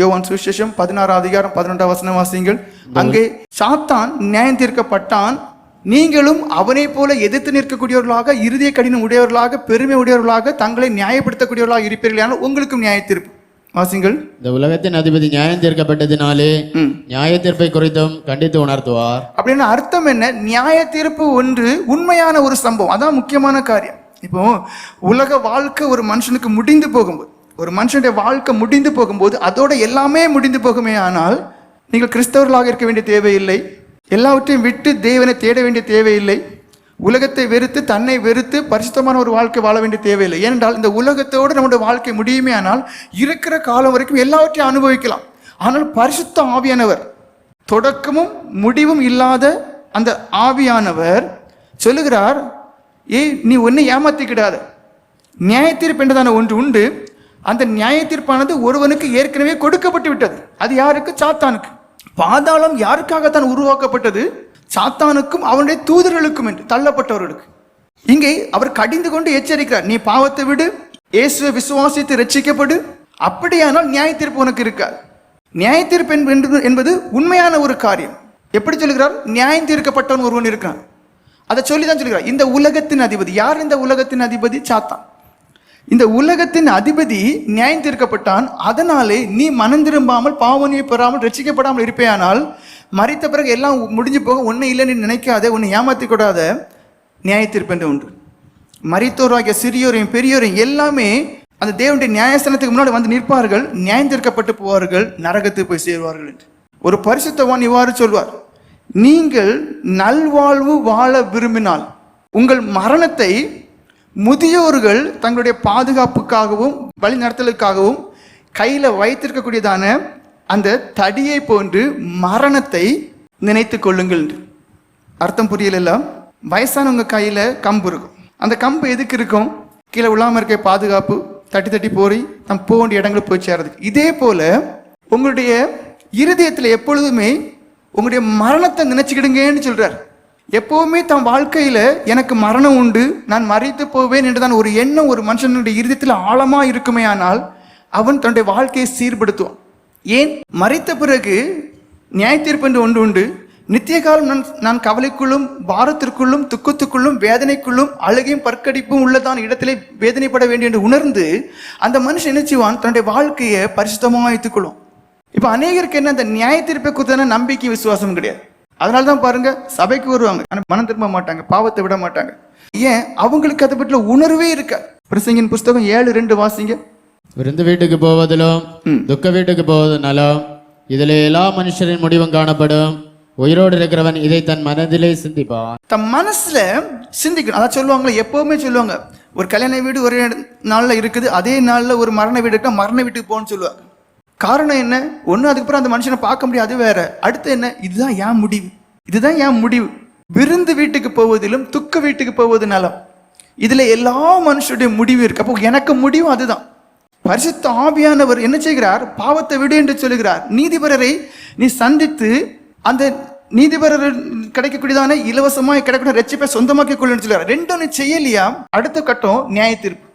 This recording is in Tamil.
யோவான் சுவிசேஷம் பதினாறு அதிகாரம் பதினொன்றாம் வசனம் வாசிங்கள் அங்கே சாத்தான் நியாயம் தீர்க்கப்பட்டான். நீங்களும் அவனை போல எதிர்த்து நிற்கக்கூடியவர்களாக இறுதிய கடினம் உடையவர்களாக பெருமை உடையவர்களாக தங்களை நியாயப்படுத்தக்கூடியவர்களாக இருப்பீர்களானால் உங்களுக்கும் நியாய தீர்ப்பு. வாசிங்கள் இந்த உலகத்தின் அதிபதி நியாயம் தீர்க்கப்பட்டதினாலே. நியாய தீர்ப்பை குறித்தும் கண்டித்து உணர்த்துவார். அப்படின்னு அர்த்தம் என்ன? நியாய தீர்ப்பு ஒன்று உண்மையான ஒரு சம்பவம். அதான் முக்கியமான காரியம். இப்போ உலக வாழ்க்கை ஒரு மனுஷனுக்கு முடிந்து போகும்போது ஒரு மனுஷனுடைய வாழ்க்கை முடிந்து போகும்போது அதோட எல்லாமே முடிந்து போகுமே ஆனால் நீங்கள் கிறிஸ்தவர்களாக இருக்க வேண்டிய தேவையில்லை. எல்லாவற்றையும் விட்டு தேவனை தேட வேண்டிய தேவையில்லை. உலகத்தை வெறுத்து தன்னை வெறுத்து பரிசுத்தமான ஒரு வாழ்க்கை வாழ வேண்டிய தேவையில்லை. ஏனென்றால் இந்த உலகத்தோடு நம்முடைய வாழ்க்கை முடியுமே ஆனால் இருக்கிற காலம் வரைக்கும் எல்லாவற்றையும் அனுபவிக்கலாம். ஆனால் பரிசுத்த ஆவியானவர் தொடக்கமும் முடிவும் இல்லாத அந்த ஆவியானவர் சொல்லுகிறார் ஏய் நீ ஒன்றை ஏமாத்திக்கிடாத. நியாயத்தீர்ப்பு என்றதான ஒன்று உண்டு. அந்த நியாய தீர்ப்பானது ஒருவனுக்கு ஏற்கனவே கொடுக்கப்பட்டு விட்டது. அது யாருக்கு? சாத்தானுக்கு. பாதாளம் யாருக்காகத்தான் உருவாக்கப்பட்டது? சாத்தானுக்கும் அவனுடைய தூதர்களுக்கும் என்று தள்ளப்பட்டவர்களுக்கு. இங்கே அவர் கடிந்து கொண்டு எச்சரிக்கிறார். நீ பாவத்தை விடு இயேசுவை விசுவாசித்து ரட்சிக்கப்படு அப்படியானால் நியாய தீர்ப்பு உனக்கு இருக்காது நியாய தீர்ப்பு என்பது- என்பது உண்மையான ஒரு காரியம். எப்படி சொல்லுகிறார் நியாயம் தீர்க்கப்பட்டவன் ஒருவன் இருக்கிறான். அதை சொல்லி தான் சொல்லுகிறார் இந்த உலகத்தின் அதிபதி. யார் இந்த உலகத்தின் அதிபதி? சாத்தான். இந்த உலகத்தின் அதிபதி நியாயம் தீர்க்கப்பட்டான். அதனாலே நீ மனம் திரும்பாமல் பாவனியை பெறாமல் ரசிக்கப்படாமல் இருப்பேயானால் மறித்த பிறகு எல்லாம் முடிஞ்சு போக ஒன்றும் இல்லைன்னு நினைக்காத உன்னை ஏமாத்தி கூடாத நியாய தீர்ப்பு என்று சிறியோரையும் பெரியோரையும் எல்லாமே அந்த தேவனுடைய நியாயஸ்தானத்துக்கு முன்னாடி வந்து நிற்பார்கள் நியாயம் தீர்க்கப்பட்டு போவார்கள் நரகத்துக்கு போய் சேருவார்கள் என்று. ஒரு பரிசுத்தவான் இவ்வாறு சொல்வார் நீங்கள் நல்வாழ்வு வாழ விரும்பினால் உங்கள் மரணத்தை முதியோர்கள் தங்களுடைய பாதுகாப்புக்காகவும் வழிநடத்தலுக்காகவும் கையில் வைத்திருக்கக்கூடியதான அந்த தடியை போன்று மரணத்தை நினைத்து கொள்ளுங்கள் அர்த்தம் புரியல வயசானவங்க கையில் கம்பு இருக்கும். அந்த கம்பு எதுக்கு இருக்கும்? கீழே விழாம இருக்க பாதுகாப்பு தட்டி தட்டி போய் நம்ம போக வேண்டிய இடங்களுக்கு போய் சேர்றதுக்கு. இதே போல் உங்களுடைய இருதயத்தில் எப்பொழுதுமே உங்களுடைய மரணத்தை நினச்சிக்கிடுங்கன்னு சொல்கிறார் எப்போவுமே தன் வாழ்க்கையில் எனக்கு மரணம் உண்டு நான் மறைத்து போவேன் என்றுதான் ஒரு எண்ணம் ஒரு மனுஷனுடைய இருதயத்தில் ஆழமாக இருக்குமே ஆனால் அவன் தன்னுடைய வாழ்க்கையை சீர்படுத்துவான். ஏன்? மறைத்த பிறகு நியாயத்தீர்ப்பு என்று ஒன்று உண்டு. நித்திய காலம் நான் நான் கவலைக்குள்ளும் பாரத்திற்குள்ளும் துக்கத்துக்குள்ளும் வேதனைக்குள்ளும் அழுகையும் பற்கடிப்பும் உள்ளதான இடத்திலே வேதனைப்பட வேண்டும் என்று உணர்ந்து அந்த மனுஷன் என்ன செய்வான்? தன்னுடைய வாழ்க்கையை பரிசுத்தமாக வைத்துக்கொள்ளும் இப்போ அநேகருக்கு என்ன அந்த நியாய தீர்ப்பை குறித்தான நம்பிக்கை விசுவாசம் கிடையாது. அதனால தான் பாருங்க சபைக்கு வருவாங்க. ஆனால் மனம் திரும்ப மாட்டாங்க பாவத்தை விட மாட்டாங்க. ஏன்? அவங்களுக்கு அதை பற்றின உணர்வே இருக்க. பிரசங்கின் புஸ்தகம் ஏழு ரெண்டு வாசிங்க. விருந்து வீட்டுக்கு போவதிலும் துக்க வீட்டுக்கு போவதும் நலம் இதிலே எல்லா மனுஷரின் முடிவும் காணப்படும். உயிரோடு இருக்கிறவன் இதை தன் மனதிலே சிந்திப்பான். தம் மனசுல சிந்திக்கணும். அதான் சொல்லுவாங்களே எப்பவுமே சொல்லுவாங்க ஒரு கல்யாண வீடு ஒரு நாள்ல இருக்குது அதே நாள்ல ஒரு மரண வீடு இருக்கா மரண வீட்டுக்கு போகணும்னு சொல்லுவாங்க. காரணம் என்ன? ஒன்று அதுக்கப்புறம் அந்த மனுஷனை பார்க்க முடியாது வேற. அடுத்து என்ன? இதுதான் ஏன் முடிவு. இதுதான் ஏன் முடிவு. விருந்து வீட்டுக்கு போவதிலும் துக்க வீட்டுக்கு போவது நலம். இதுல எல்லா மனுஷருடைய முடிவு இருக்கு. அப்போ எனக்கு முடிவு அதுதான். பரிசுத்த ஆவியானவர் என்ன செய்கிறார்? பாவத்தை விடு என்று சொல்கிறார் நீதிபரரை நீ சந்தித்து அந்த நீதிபரர் கிடைக்கக்கூடியதான இலவசமாக கிடைக்கக்கூடிய ரெச்சிப்பை சொந்தமாக்கி கொள்ளுன்னு சொல்லுறார் ரெண்டும் நீ செய்யலையா? அடுத்த கட்டம் நியாய தீர்ப்பு